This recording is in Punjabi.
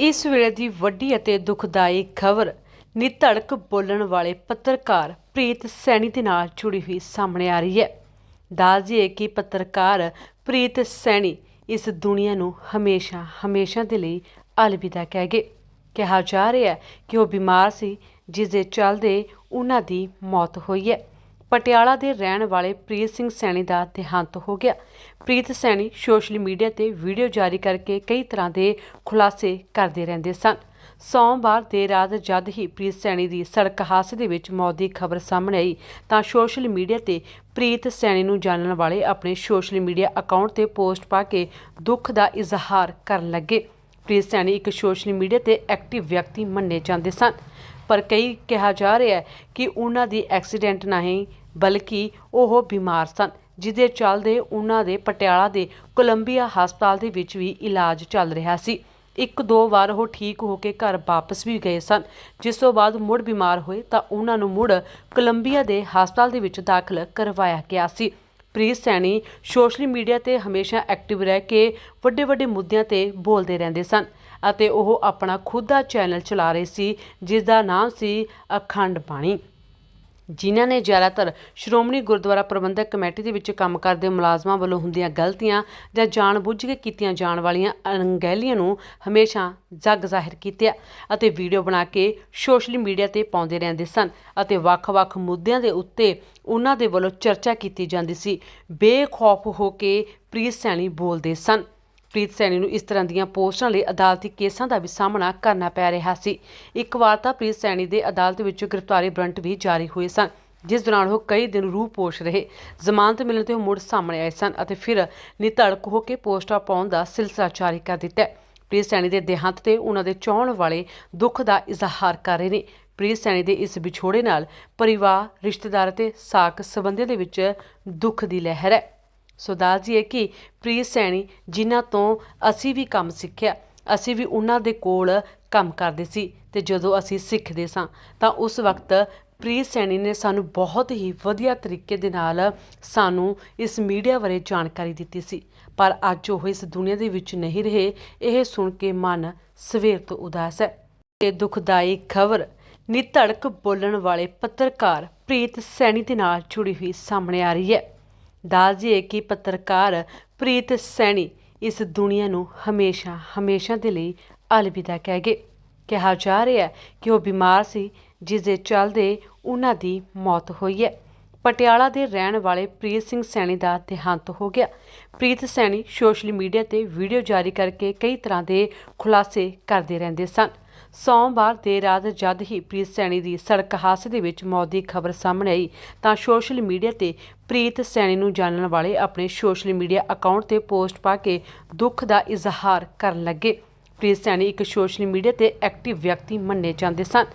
ਇਸ ਵੇਲੇ ਦੀ ਵੱਡੀ ਅਤੇ ਦੁਖਦਾਈ ਖਬਰ ਨਿਧੜਕ ਬੋਲਣ ਵਾਲੇ ਪੱਤਰਕਾਰ ਪ੍ਰੀਤ ਸੈਣੀ ਦੇ ਨਾਲ ਜੁੜੀ ਹੋਈ ਸਾਹਮਣੇ ਆ ਰਹੀ ਹੈ। ਦੱਸਦੀਏ ਕਿ ਪੱਤਰਕਾਰ ਪ੍ਰੀਤ ਸੈਣੀ ਇਸ ਦੁਨੀਆ ਨੂੰ ਹਮੇਸ਼ਾ ਹਮੇਸ਼ਾ ਦੇ ਲਈ ਅਲਵਿਦਾ ਕਹਿ ਗਏ। ਕਿਹਾ ਜਾ ਰਿਹਾ ਹੈ ਕਿ ਉਹ ਬਿਮਾਰ ਸੀ, ਜਿਸ ਦੇ ਚੱਲਦੇ ਉਹਨਾਂ ਦੀ ਮੌਤ ਹੋਈ ਹੈ। ਪਟਿਆਲਾ ਦੇ ਰਹਿਣ ਵਾਲੇ ਪ੍ਰੀਤ ਸਿੰਘ ਸੈਣੀ ਦਾ ਦੇਹਾਂਤ ਹੋ ਗਿਆ। ਪ੍ਰੀਤ ਸੈਣੀ ਸੋਸ਼ਲ ਮੀਡੀਆ ਤੇ ਵੀਡੀਓ ਜਾਰੀ ਕਰਕੇ ਕਈ ਤਰ੍ਹਾਂ ਦੇ ਖੁਲਾਸੇ ਕਰਦੇ ਰਹਿੰਦੇ ਸਨ। ਸੋਮਵਾਰ ਦੇਰ ਰਾਤ ਜਦ ਹੀ ਪ੍ਰੀਤ ਸੈਣੀ ਦੀ ਸੜਕ ਹਾਦਸੇ ਦੇ ਵਿੱਚ ਮੌਤ ਦੀ ਖਬਰ ਸਾਹਮਣੇ ਆਈ ਤਾਂ ਸੋਸ਼ਲ ਮੀਡੀਆ ਤੇ ਪ੍ਰੀਤ ਸੈਣੀ ਨੂੰ ਜਾਣਨ ਵਾਲੇ ਆਪਣੇ ਸੋਸ਼ਲ ਮੀਡੀਆ ਅਕਾਊਂਟ ਤੇ ਪੋਸਟ ਪਾ ਕੇ ਦੁੱਖ ਦਾ ਇਜ਼ਹਾਰ ਕਰਨ ਲੱਗੇ। ਪ੍ਰੀਤ ਸੈਣੀ ਇੱਕ ਸੋਸ਼ਲ ਮੀਡੀਆ ਤੇ ਐਕਟਿਵ ਵਿਅਕਤੀ ਮੰਨੇ ਜਾਂਦੇ ਸਨ। ਪਰ ਕਈ ਕਿਹਾ ਜਾ ਰਿਹਾ ਹੈ ਕਿ ਉਹਨਾਂ ਦੀ ਐਕਸੀਡੈਂਟ ਨਹੀਂ ਬਲਕਿ ਉਹ ਬਿਮਾਰ ਸਨ ਜਿਹਦੇ ਚੱਲਦੇ ਉਹਨਾਂ ਦੇ ਪਟਿਆਲਾ ਦੇ ਕੋਲੰਬੀਆ ਹਸਪਤਾਲ ਦੇ ਵਿੱਚ ਵੀ ਇਲਾਜ ਚੱਲ ਰਿਹਾ ਸੀ। ਇੱਕ ਦੋ ਵਾਰ ਉਹ ਠੀਕ ਹੋ ਕੇ ਘਰ ਵਾਪਸ ਵੀ ਗਏ ਸਨ। ਜਿਸ ਤੋਂ ਬਾਅਦ ਮੁੜ ਬਿਮਾਰ ਹੋਏ ਤਾਂ ਉਹਨਾਂ ਨੂੰ ਮੁੜ ਕੋਲੰਬੀਆ ਦੇ ਹਸਪਤਾਲ ਦੇ ਵਿੱਚ ਦਾਖਲ ਕਰਵਾਇਆ ਗਿਆ ਸੀ। ਪ੍ਰੀਤ ਸੈਣੀ ਸੋਸ਼ਲ ਮੀਡੀਆ ਤੇ ਹਮੇਸ਼ਾ ਐਕਟਿਵ ਰਹਿ ਕੇ ਵੱਡੇ ਵੱਡੇ ਮੁੱਦਿਆਂ ਤੇ ਬੋਲਦੇ ਰਹਿੰਦੇ ਸਨ ਅਤੇ ਉਹ ਆਪਣਾ ਖੁਦ ਦਾ ਚੈਨਲ ਚਲਾ ਰਹੇ ਸੀ ਜਿਸ ਦਾ ਨਾਮ ਸੀ ਅਖੰਡ ਬਾਣੀ। ਜਿਨ੍ਹਾਂ ਨੇ ਜ਼ਿਆਦਾਤਰ ਸ਼੍ਰੋਮਣੀ ਗੁਰਦੁਆਰਾ ਪ੍ਰਬੰਧਕ ਕਮੇਟੀ ਦੇ ਵਿੱਚ ਕੰਮ ਕਰਦੇ ਮੁਲਾਜ਼ਮਾਂ ਵੱਲੋਂ ਹੁੰਦੀਆਂ ਗਲਤੀਆਂ ਜਾਂ ਜਾਣਬੁੱਝ ਕੇ ਕੀਤੀਆਂ ਜਾਣ ਵਾਲੀਆਂ ਅਣਗਹਿਲੀਆਂ ਨੂੰ ਹਮੇਸ਼ਾ ਜੱਗ ਜ਼ਾਹਿਰ ਕੀਤਾ ਅਤੇ ਵੀਡੀਓ ਬਣਾ ਕੇ ਸੋਸ਼ਲ ਮੀਡੀਆ ਤੇ ਪਾਉਂਦੇ ਰਹਿੰਦੇ ਸਨ ਅਤੇ ਵੱਖ-ਵੱਖ ਮੁੱਦਿਆਂ ਦੇ ਉੱਤੇ ਉਹਨਾਂ ਦੇ ਵੱਲੋਂ ਚਰਚਾ ਕੀਤੀ ਜਾਂਦੀ ਸੀ। ਬੇਖੌਫ ਹੋ ਕੇ ਪ੍ਰੀਤ ਸੈਣੀ ਬੋਲਦੇ ਸਨ। ਪ੍ਰੀਤ ਸੈਣੀ ਨੂੰ ਇਸ ਤਰ੍ਹਾਂ ਦੀਆਂ ਪੋਸਟਾਂ ਲਈ ਅਦਾਲਤੀ ਕੇਸਾਂ ਦਾ ਵੀ ਸਾਹਮਣਾ ਕਰਨਾ ਪੈ ਰਿਹਾ ਸੀ। ਇੱਕ ਵਾਰ ਤਾਂ ਪ੍ਰੀਤ ਸੈਣੀ ਦੇ ਅਦਾਲਤ ਵਿੱਚ ਗ੍ਰਿਫਤਾਰੀ ਵਾਰੰਟ ਵੀ ਜਾਰੀ ਹੋਏ ਸਨ, ਜਿਸ ਦੌਰਾਨ ਉਹ ਕਈ ਦਿਨ ਰੂਹ ਪੋਸ਼ ਰਹੇ, ਜ਼ਮਾਨਤ ਮਿਲਣ ਤੇ ਉਹ ਮੁੜ ਸਾਹਮਣੇ ਆਏ ਸਨ ਅਤੇ ਫਿਰ ਨਿਤੜਕ ਹੋ ਕੇ ਪੋਸਟਾਂ ਪਾਉਣ ਦਾ ਸਿਲਸਿਲਾ ਜਾਰੀ ਕਰ ਦਿੱਤਾ। ਪ੍ਰੀਤ ਸੈਣੀ ਦੇ ਦੇਹਾਂਤ ਤੇ ਉਹਨਾਂ ਦੇ ਚਾਹਣ ਵਾਲੇ ਦੁੱਖ ਦਾ ਇਜ਼ਹਾਰ ਕਰ ਰਹੇ ਨੇ। ਪ੍ਰੀਤ ਸੈਣੀ ਦੇ ਇਸ ਵਿਛੋੜੇ ਨਾਲ ਪਰਿਵਾਰ, ਰਿਸ਼ਤੇਦਾਰ ਅਤੇ ਸਾਕ ਸੰਬੰਧੀਆਂ ਦੇ ਵਿੱਚ ਦੁੱਖ ਦੀ ਲਹਿਰ ਹੈ। ਸੋ ਦੱਸਦੀਏ ਕਿ ਪ੍ਰੀਤ ਸੈਣੀ ਜਿਨ੍ਹਾਂ ਤੋਂ ਅਸੀਂ ਵੀ ਕੰਮ ਸਿੱਖਿਆ, ਅਸੀਂ ਵੀ ਉਹਨਾਂ ਦੇ ਕੋਲ ਕੰਮ ਕਰਦੇ ਸੀ ਤੇ ਜਦੋਂ ਅਸੀਂ ਸਿੱਖਦੇ ਸਾਂ, ਤਾਂ ਉਸ ਵਕਤ ਪ੍ਰੀਤ ਸੈਣੀ ਨੇ ਸਾਨੂੰ ਬਹੁਤ ਹੀ ਵਧੀਆ ਤਰੀਕੇ ਦੇ ਨਾਲ ਸਾਨੂੰ ਇਸ ਮੀਡੀਆ ਬਾਰੇ ਜਾਣਕਾਰੀ ਦਿੱਤੀ ਸੀ। ਪਰ ਅੱਜ ਉਹ ਇਸ ਦੁਨੀਆ ਦੇ ਵਿੱਚ ਨਹੀਂ ਰਹੇ, ਇਹ ਸੁਣ ਕੇ ਮਨ ਸਵੇਰ ਤੋਂ ਉਦਾਸ ਹੈ। ਇਹ ਦੁਖਦਾਈ ਖਬਰ ਨਿਧੜਕ ਬੋਲਣ ਵਾਲੇ ਪੱਤਰਕਾਰ ਪ੍ਰੀਤ ਸੈਣੀ ਦੇ ਨਾਲ ਜੁੜੀ ਹੋਈ ਸਾਹਮਣੇ ਆ ਰਹੀ ਹੈ। ਦੱਸਦੀਏ ਕਿ ਪੱਤਰਕਾਰ ਪ੍ਰੀਤ ਸੈਣੀ ਇਸ ਦੁਨੀਆ ਨੂੰ ਹਮੇਸ਼ਾ ਹਮੇਸ਼ਾ ਦੇ ਲਈ ਅਲਵਿਦਾ ਕਹਿ ਗਏ। ਕਿਹਾ ਜਾ ਰਿਹਾ ਹੈ ਕਿ ਉਹ ਬਿਮਾਰ ਸੀ ਜਿਸ ਦੇ ਚੱਲਦੇ ਉਹਨਾਂ ਦੀ ਮੌਤ ਹੋਈ ਹੈ। ਪਟਿਆਲਾ ਦੇ ਰਹਿਣ ਵਾਲੇ ਪ੍ਰੀਤ ਸਿੰਘ ਸੈਣੀ ਦਾ ਦੇਹਾਂਤ ਹੋ ਗਿਆ। ਪ੍ਰੀਤ ਸੈਣੀ ਸੋਸ਼ਲ ਮੀਡੀਆ ਤੇ ਵੀਡੀਓ ਜਾਰੀ ਕਰਕੇ ਕਈ ਤਰ੍ਹਾਂ ਦੇ ਖੁਲਾਸੇ ਕਰਦੇ ਰਹਿੰਦੇ ਸਨ। ਸੋਮਵਾਰ ਦੇਰ ਰਾਤ ਜਦ ਹੀ ਪ੍ਰੀਤ ਸੈਣੀ ਦੀ ਸੜਕ ਹਾਦਸੇ ਦੇ ਵਿੱਚ ਮੌਤ ਦੀ ਖਬਰ ਸਾਹਮਣੇ ਆਈ, ਤਾਂ ਸੋਸ਼ਲ ਮੀਡੀਆ ਤੇ ਪ੍ਰੀਤ ਸੈਣੀ ਨੂੰ ਜਾਣਨ ਵਾਲੇ ਆਪਣੇ ਸੋਸ਼ਲ ਮੀਡੀਆ ਅਕਾਊਂਟ ਤੇ ਪੋਸਟ ਪਾ ਕੇ ਦੁੱਖ ਦਾ ਇਜ਼ਹਾਰ ਕਰਨ ਲੱਗੇ। ਪ੍ਰੀਤ ਸੈਣੀ ਇੱਕ ਸੋਸ਼ਲ ਮੀਡੀਆ ਤੇ ਐਕਟਿਵ ਵਿਅਕਤੀ ਮੰਨੇ ਜਾਂਦੇ ਸਨ।